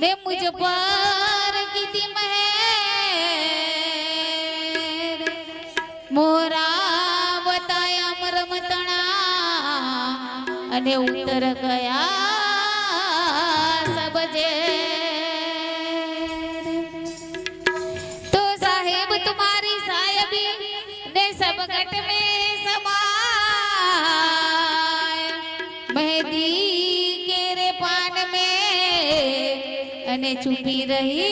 दे मुझ पार किती महेर। मोरा बताया मरमतणा अने उतर गया चुपी रही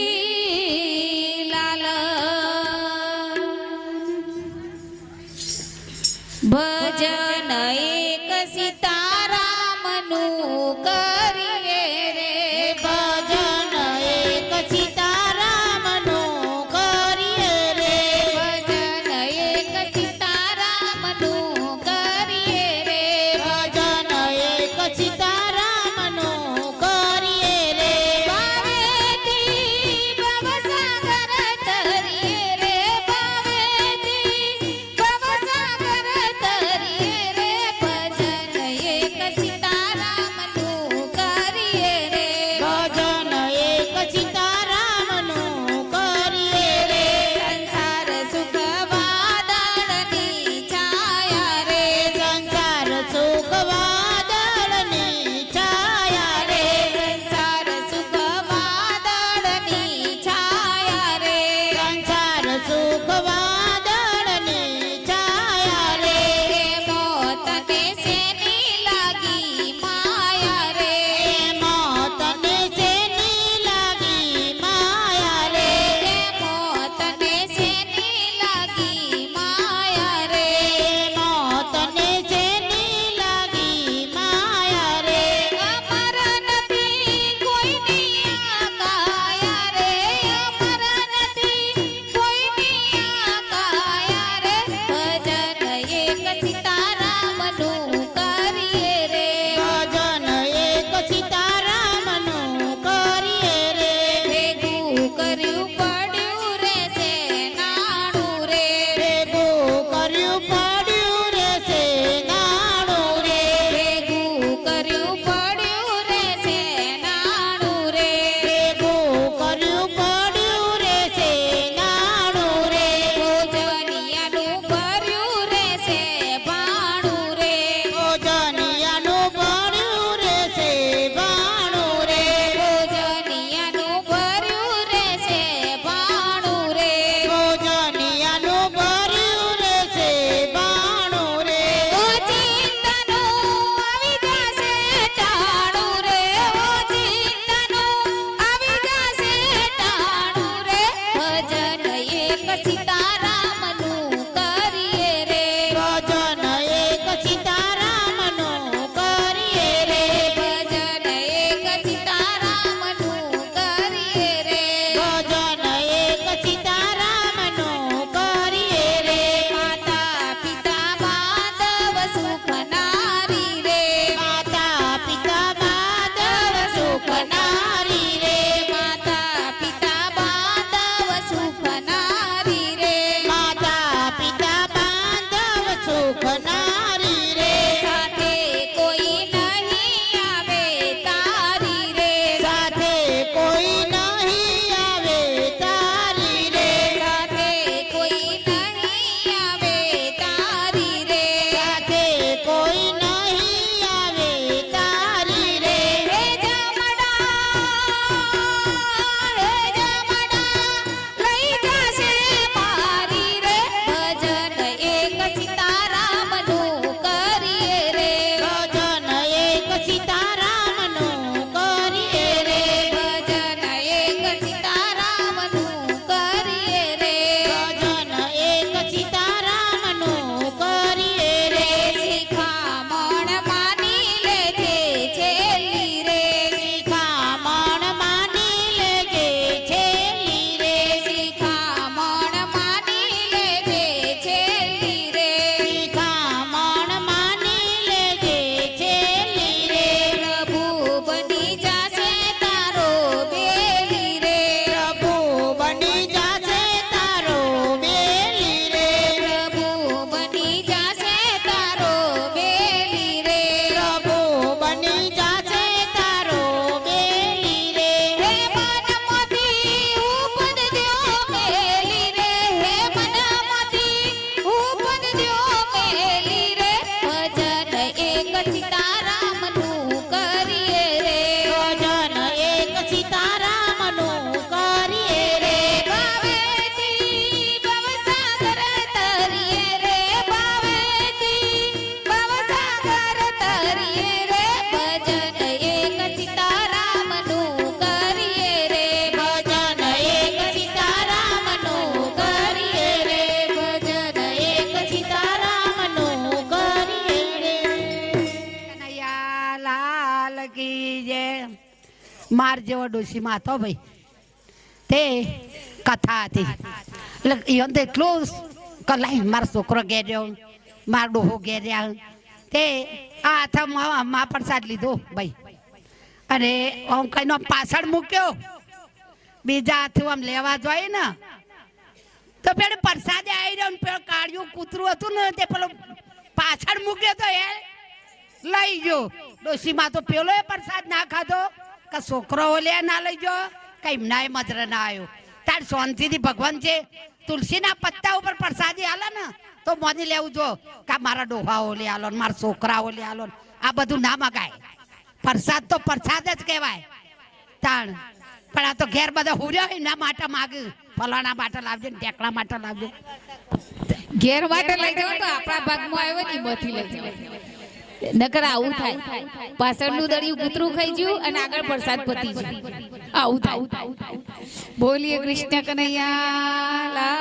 लाल। भजन एक सीतारामनू करिये रे। भजन एक सीता માર જેવો ડોશીમાં હતો ભાઈ. તે કથા હતી. એટલે ઈવન તો એટલું કલાઈ મારો છોકરો ઘેર્યો, મારો ડોહો ઘેર્યા. તે આ હાથમાં મા પ્રસાદ લીધો ભાઈ. અને આમ કઈનો પાછળ મૂક્યો. બીજા હાથું આમ લેવા જોઈએ ને. તો પેલું પ્રસાદે આવી રહ્યો પેલું કાળિયું કૂતરું હતું ને તે પેલો પાછળ મૂક્યો તો એ લઈ ગયો. ડોશીમાં તો પેલો એ પ્રસાદ ના ખાધો. છોકરો ઓલે ના લઈ જો કે એમનાય મજરે ના આવ્યો તાર શાંતિથી ભગવાન છે. તુલસીના પત્તા ઉપર પ્રસાદી આલે ને, તો મોની લેવું જો, કે મારા ડોહા ઓલે આલો ને, મારા છોકરા ઓલે આલો આ બધું ના મગાય. પ્રસાદ તો પ્રસાદ જ કહેવાય. તાણ, પણ આ તો ઘેર બધા હુર્યા હોય ના માટે માગ્યું ફલાણા માટે લાવજો ને ઢેકણા માટે લાવજો. ઘેર માટે લઈ જાવ તો આપણા ભાગમાં આવ્યો ને, એમાંથી લઈ જાવ નકર આવું થાય. પાછળનું દળિયું કૂતરું ખાઈ ગયું અને આગળ પ્રસાદ પતી ગયું. આવું થાય. બોલીએ કૃષ્ણ કનૈયા જય